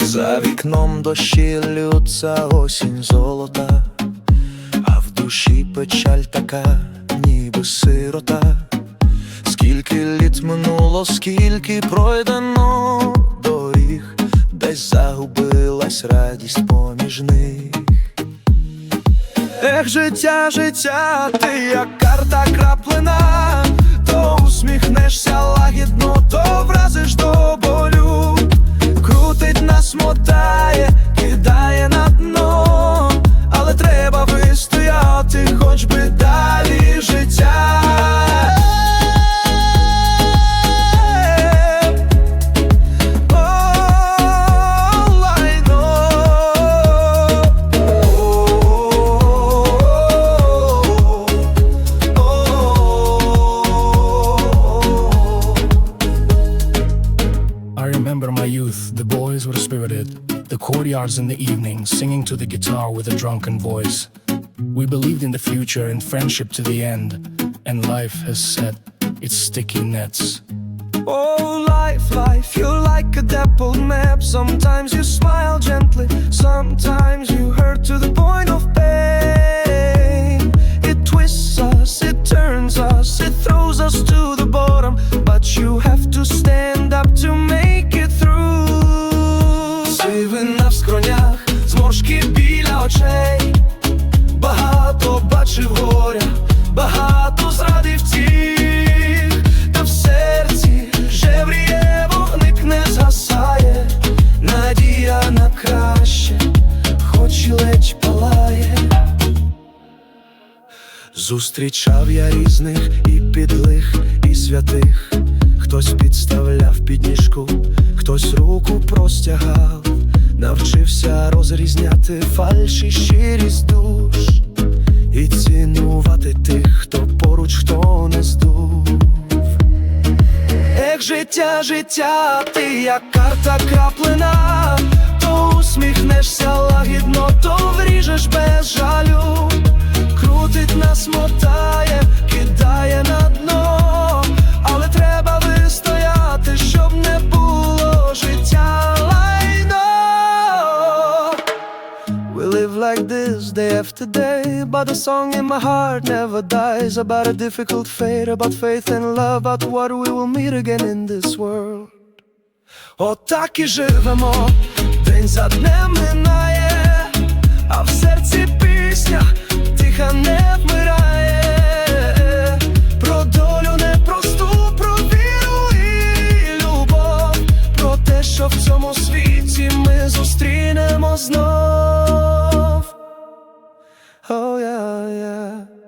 За вікном дощі лються осінь золота, а в душі печаль така, ніби сирота. Скільки літ минуло, скільки пройдено доріг, десь загубилась радість поміж них. Ех, життя, життя, ти як карта краплина, were spirited, the courtyards in the evening, singing to the guitar with a drunken voice. We believed in the future and friendship to the end, and life has set its sticky nets. Oh, life, life, you're like a dappled map. Sometimes you smile gently, sometimes you hurt to the point скронях, зморшки біля очей. Багато бачив горя, багато зради втіх, та в серці жевріє вогник не згасає, надія на краще, хоч і ледь палає. Зустрічав я різних і підлих, і святих, хтось підставляв підніжку, хтось руку простягав, навчився розрізняти фальші щирість душ і цінувати тих, хто поруч, хто не здув. Ех, життя, життя, ти як карта краплина, то усміхнешся лагідно, то вріжеш без жалю, крутить нас, мотає, this day after day, but the song in my heart never dies. About a difficult fate, about faith and love, about what we will meet again in this world. Отак і живемо, день за днем минає, а в серці пісня тиха не вмирає. Про долю непросту, про віру і любов, про те, що в цьому світі ми зустрінемо знов. Oh, yeah, yeah.